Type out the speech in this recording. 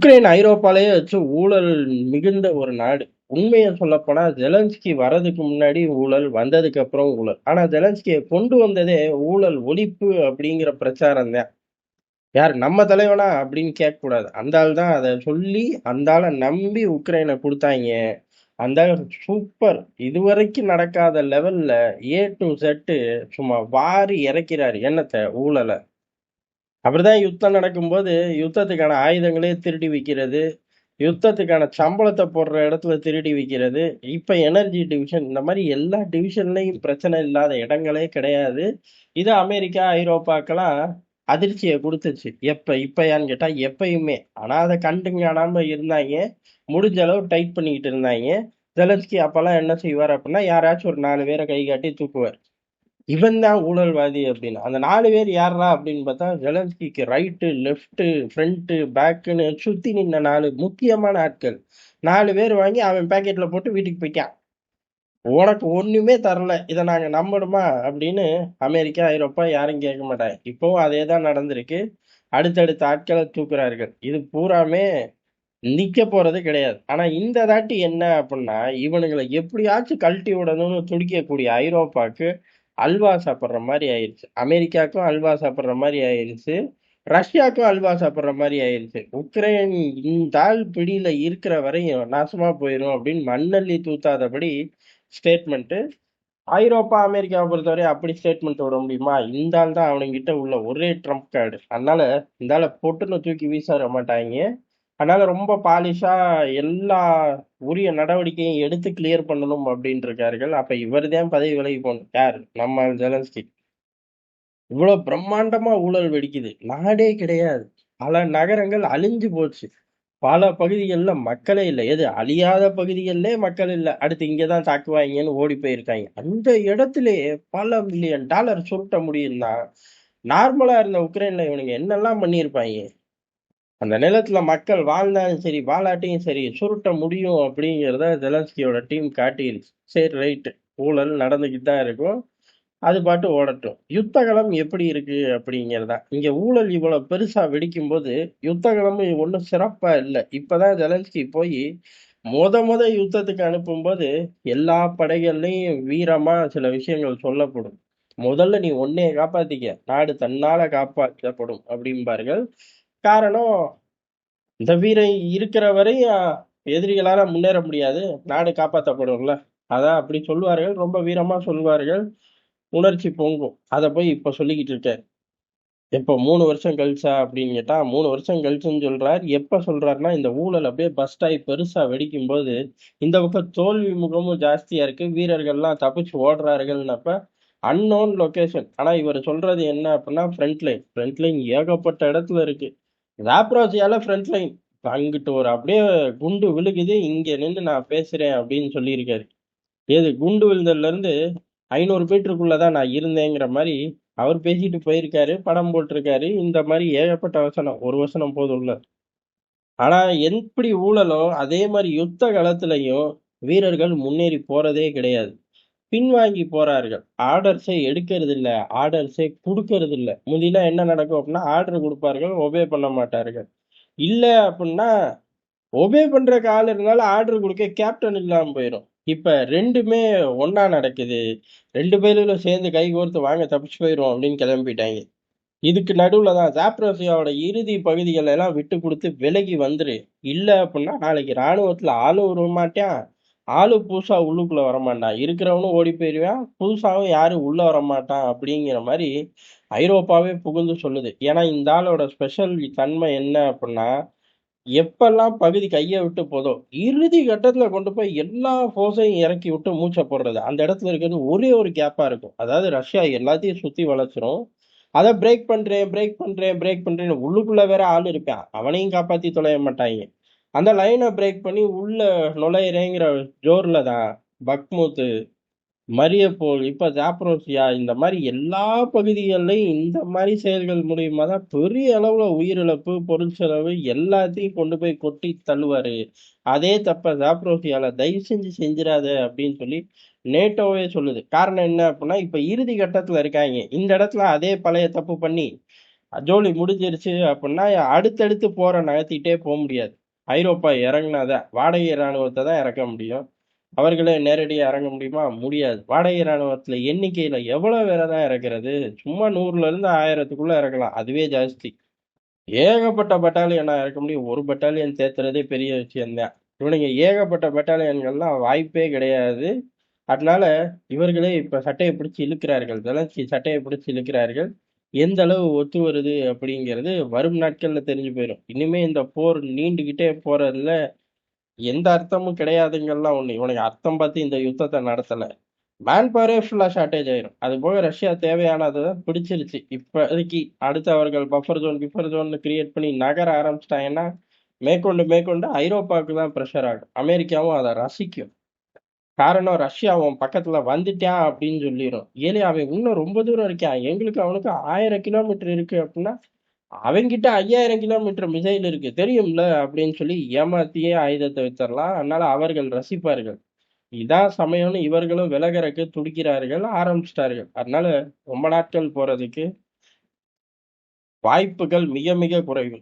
Ukraine ஐரோப்பாலேயே வச்சு ஊழல் மிகுந்த ஒரு நாடு. உண்மையை சொல்லப்போனா ஜெலன்ஸ்கி வரதுக்கு முன்னாடி ஊழல், வந்ததுக்கு அப்புறம் ஊழல். ஆனா ஜெலன்ஸ்கியை கொண்டு வந்ததே ஊழல் ஒழிப்பு அப்படிங்கிற பிரச்சாரம் தான். யார் நம்ம தலைவனா அப்படின்னு கேட்கக்கூடாது. அந்த ஆள் தான் அதை சொல்லி, அந்த ஆளை நம்பி உக்ரைனை கொடுத்தாங்க அந்த சூப்பர். இதுவரைக்கும் நடக்காத லெவல்ல ஏ டூ செட்டு சும்மா வாரி இறக்கிறார் என்னத்தை ஊழலை அப்படிதான் யுத்தம் நடக்கும்போது, யுத்தத்துக்கான ஆயுதங்களே திருடி விற்கிறது யுத்தத்துக்கான சம்பளத்தை போடுற இடத்துல திருடி விற்கிறது இப்போ எனர்ஜி டிவிஷன் இந்த மாதிரி எல்லா டிவிஷன்லையும் பிரச்சனை இல்லாத இடங்களே கிடையாது. இது அமெரிக்கா, ஐரோப்பாக்கெல்லாம் அதிர்ச்சியை கொடுத்துச்சு எப்போ இப்பயான்னு கேட்டால் எப்பயுமே. ஆனால் அதை கண்டு காணாமல் இருந்தாங்க முடிஞ்ச அளவு டைட் பண்ணிக்கிட்டு இருந்தாங்க ஜெலன்ஸ்கி அப்போல்லாம் என்ன செய்வார் அப்படின்னா, யாராச்சும் ஒரு நாலு பேரை கை காட்டி தூக்குவார். இவன் தான் ஊழல்வாதி அப்படின்னு. அந்த நாலு பேர் யாரா அப்படின்னு பார்த்தா, ஜெலன்ஸ்கிக்கு ரைட்டு, லெஃப்ட்டு, ஃப்ரண்ட்டு, பேக்குன்னு சுத்தி நின்ன நாலு முக்கியமான ஆட்கள். நாலு பேர் வாங்கி அவன் பாக்கெட்ல போட்டு வீட்டுக்கு போய்க்கான் உனக்கு ஒண்ணுமே தரல. இதை நாங்க நம்பணுமா? அப்படின்னு அமெரிக்கா, ஐரோப்பா யாரும் கேட்க மாட்டாங்க. இப்போவும் அதே தான் நடந்திருக்கு. அடுத்தடுத்த ஆட்களை தூக்குறார்கள். இது பூராமே நிக்க போறது கிடையாது. ஆனா இந்த தாட்டி என்ன அப்படின்னா, இவனுங்களை எப்படியாச்சும் கழட்டி விடணும்னு துடிக்கக்கூடிய ஐரோப்பாக்கு அல்வா சாப்பிட்ற மாதிரி ஆயிடுச்சு அமெரிக்காவுக்கும் அல்வா சாப்பிட்ற மாதிரி ஆயிடுச்சு ரஷ்யாவுக்கும் அல்வா சாப்பிட்ற மாதிரி ஆயிடுச்சு உக்ரைன் இந்த ஆள் இருக்கிற வரையும் நாசமாக போயிடும் அப்படின்னு மண்ணள்ளி தூத்தாதபடி ஸ்டேட்மெண்ட்டு ஐரோப்பா, அமெரிக்காவை பொறுத்தவரை அப்படி ஸ்டேட்மெண்ட் விட முடியுமா? இந்த ஆள் தான் அவனுங்கிட்ட உள்ள ஒரே ட்ரம்ப் கார்டு. அதனால இந்த ஆளை பொட்டுன்னு தூக்கி வீச மாட்டாங்க அதனால ரொம்ப பாலிஷா எல்லா உரிய நடவடிக்கையும் எடுத்து கிளியர் பண்ணணும் அப்படின்னு இருக்கார்கள். அப்ப இவர் தான் பதவி விலகி போகணும் யார்? நம்ம ஜெலன்ஸ்கி. இவ்வளோ பிரம்மாண்டமா ஊழல் வெடிக்குது. நாடே கிடையாது. பல நகரங்கள் அழிஞ்சு போச்சு. பல பகுதிகளில் மக்களே இல்லை எது? அழியாத பகுதிகளிலே மக்கள் இல்லை அடுத்து இங்கே தான் தாக்குவாய்ங்கன்னு ஓடி போயிருக்காங்க அந்த இடத்துலயே பல மில்லியன் டாலர் சுருட்ட முடியும்னா, நார்மலா இருந்த உக்ரைன்ல இவனுங்க என்னெல்லாம் பண்ணியிருப்பாங்க அந்த நிலத்துல மக்கள் வாழ்ந்தாலும் சரி, வாழாட்டியும் சரி சுருட்ட முடியும் அப்படிங்கிறத ஜெலன்ஸ்கியோட டீம் காட்டியிருச்சு சரி ரைட்டு. ஊழல் நடந்துக்கிட்டு தான் இருக்கும். அது பாட்டு ஓடட்டும். யுத்தகலம் எப்படி இருக்கு அப்படிங்கிறது தான். இங்க ஊழல் இவ்வளவு பெருசா வெடிக்கும் போது யுத்தகலமும் ஒன்றும் சிறப்பா இல்லை இப்பதான் ஜெலன்ஸ்கி போய் மொத மொத யுத்தத்துக்கு அனுப்பும்போது, எல்லா படைகள்லையும் வீரமா சில விஷயங்கள் சொல்லப்படும். முதல்ல நீ ஒன்னே காப்பாத்திக்க. நாடு தன்னால காப்பாற்றப்படும் அப்படிம்பார்கள். காரணம், இந்த வீரம் இருக்கிற வரையும் எதிரிகளால முன்னேற முடியாது. நாடு காப்பாற்றப்படும்ல அதான் அப்படி சொல்வார்கள். ரொம்ப வீரமா சொல்வார்கள். உணர்ச்சி பொங்கும். அதை போய் இப்ப சொல்லிக்கிட்டு இருக்காரு. எப்போ மூணு வருஷம் கழிச்சா அப்படின்னு கேட்டா, மூணு வருஷம் கழிச்சுன்னு சொல்கிறார் எப்ப சொல்றாருன்னா, இந்த ஊழல் அப்படியே பர்ஸ்ட் பெருசாக பெருசா வெடிக்கும்போது, இந்த பக்கம் தோல்வி முகமும் ஜாஸ்தியா இருக்கு. வீரர்கள்லாம் தப்பிச்சு ஓடுறார்கள்னப்ப, அன்னோன் லொக்கேஷன் ஆனா இவர் சொல்றது என்ன அப்படின்னா, ஃப்ரண்ட் லைன். ஃப்ரண்ட் லைன் ஏகப்பட்ட இடத்துல இருக்கு. ராப்ரோசியால ஃப்ரண்ட் லைன். அங்கிட்டு ஒரு அப்படியே குண்டு விழுகுது. இங்க நின்று நான் பேசுறேன் அப்படின்னு சொல்லியிருக்காரு. ஏது குண்டு விழுந்ததுல இருந்து 500 மீட்டருக்குள்ள தான் நான் இருந்தேங்கிற மாதிரி அவர் பேசிட்டு போயிருக்காரு. படம் போட்டிருக்காரு. இந்த மாதிரி ஏகப்பட்ட வசனம். ஒரு வசனம் போதும் போதும்ல. ஆனா எப்படி ஊழலோ, அதே மாதிரி யுத்த காலத்துலையும் வீரர்கள் முன்னேறி போறதே கிடையாது. பின்வாங்கி போறார்கள். ஆர்டர்ஸே ஆர்டர்ஸை ஆர்டர்ஸே இல்லை முந்திலாம் என்ன நடக்கும் அப்படின்னா, ஆர்டர் கொடுப்பார்கள் ஒபே பண்ண மாட்டார்கள். இல்லை அப்படின்னா, ஒபே பண்றக்கு ஆள் இருந்தாலும் ஆர்டர் கொடுக்க கேப்டன் இல்லாமல் போயிடும் இப்ப ரெண்டுமே ஒன்னா நடக்குது. ரெண்டு பேரும் சேர்ந்து கை கோர்த்து வாங்க தப்பிச்சு போயிடும் அப்படின்னு கிளம்பிட்டாங்க இதுக்கு நடுவில் தான் ஜாப்ரோசியாவோட இறுதி பகுதிகள எல்லாம் விட்டு கொடுத்து விலகி வந்துரு. இல்லை அப்படின்னா, நாளைக்கு ராணுவத்துல ஆளும் வரமாட்டான். ஆளு புதுசா உள்ளுக்குள்ள வரமாட்டான். இருக்கிறவனும் ஓடி போயிடுவான் புதுசாவும் யாரும் உள்ள வரமாட்டான் அப்படிங்கிற மாதிரி ஐரோப்பாவே புகுந்து சொல்லுது. ஏன்னா இந்த ஆளோட ஸ்பெஷல் தன்மை என்ன அப்படின்னா, எப்பெல்லாம் பகுதி கையை விட்டு போதோ, இறுதி கட்டத்துல கொண்டு போய் எல்லா ஃபோர்ஸையும் இறக்கி விட்டு மூச்சை போடுறது. அந்த இடத்துல இருக்கிறது ஒரே ஒரு கேப்பா இருக்கும். அதாவது ரஷ்யா எல்லாத்தையும் சுத்தி வளர்ச்சிரும் அதை பிரேக் பண்றேன், பிரேக் பண்றேன், பிரேக் பண்றேன்னு உள்ளுக்குள்ள வேற ஆள் இருப்பான். அவனையும் காப்பாத்தி தொலைய மாட்டாங்க அந்த லைனை பிரேக் பண்ணி உள்ள நுழையிறேங்கிற ஜோர்ல தான் பக்மூத்து மரியப்போல் இப்போ ஜாப்ரோசியா இந்த மாதிரி எல்லா பகுதிகள்லையும் இந்த மாதிரி செயல்கள் மூலியமாக தான் பெரிய அளவில் உயிரிழப்பு, பொருள் செலவு எல்லாத்தையும் கொண்டு போய் கொட்டி தள்ளுவார். அதே தப்ப ஜாப்ரோசியால தயவு செஞ்சு செஞ்சிடாத அப்படின்னு சொல்லி நேட்டோவே சொல்லுது. காரணம் என்ன அப்படின்னா, இப்போ இறுதி கட்டத்தில் இருக்காங்க. இந்த இடத்துல அதே பழைய தப்பு பண்ணி, ஜோலி முடிஞ்சிருச்சு அப்படின்னா அடுத்தடுத்து போற நகர்த்திட்டே போக முடியாது. ஐரோப்பா இறங்குனாதான் வாடகை இராணுவத்தை தான் இறக்க முடியும். அவர்களே நேரடியாக இறங்க முடியுமா? முடியாது. வாடகை இராணுவத்தில் எண்ணிக்கையில் எவ்வளோ வேற தான் இறக்கிறது? சும்மா நூறுலேருந்து ஆயிரத்துக்குள்ளே இறக்கலாம். அதுவே ஜாஸ்தி. ஏகப்பட்ட பட்டாலியனாக இறக்க முடியும். ஒரு பட்டாலியன் சேர்த்துறதே பெரிய விஷயம்தான். இவனுங்க ஏகப்பட்ட பட்டாலியன்கள்லாம் வாய்ப்பே கிடையாது. அதனால இவர்களே இப்போ சட்டையை பிடிச்சி இழுக்கிறார்கள். ஜெலன்ஸ்கி சட்டையை பிடிச்சி இழுக்கிறார்கள். எந்த அளவு ஒத்து வருது அப்படிங்கிறது வரும் நாட்கள்ல தெரிஞ்சு போயிடும் இனிமே இந்த போர் நீண்டுகிட்டே போறதுல எந்த அர்த்தமும் கிடையாதுங்கெல்லாம் ஒண்ணு. இவனுக்கு அர்த்தம் பார்த்து இந்த யுத்தத்தை நடத்தல. மேன் பவரே ஃபுல்லா ஷார்டேஜ் ஆயிரும். அது போக ரஷ்யா தேவையானதை பிடிச்சிருச்சு. இப்போதைக்கு அடுத்து அவர்கள் buffer zone buffer zone create பண்ணி நகர ஆரம்பிச்சிட்டாங்கன்னா மேற்கொண்டு மேற்கொண்டு ஐரோப்பாவுக்கு தான் ப்ரெஷர் ஆகும். அமெரிக்காவும் அதை ரசிக்கும். காரணம் ரஷ்யா அவன் பக்கத்துல வந்துட்டான் அப்படின்னு சொல்லிடும் ஏலே அவன் இன்னும் ரொம்ப தூரம் இருக்கான். எங்களுக்கு அவனுக்கு ஆயிரம் கிலோமீட்டர் இருக்கு அப்படின்னா அவன்கிட்ட ஐயாயிரம் கிலோமீட்டர் மிசைல் இருக்கு. தெரியும்ல? அப்படின்னு சொல்லி ஏமாத்தியே ஆயுதத்தை வச்சிடலாம் அதனால அவர்கள் ரசிப்பார்கள். இதான் சமயம்னு இவர்களும் விலகறக்கு துடிக்கிறார்கள் ஆரம்பிச்சிட்டார்கள். அதனால ரொம்ப நாட்கள் போறதுக்கு வாய்ப்புகள் மிக மிக குறைவு.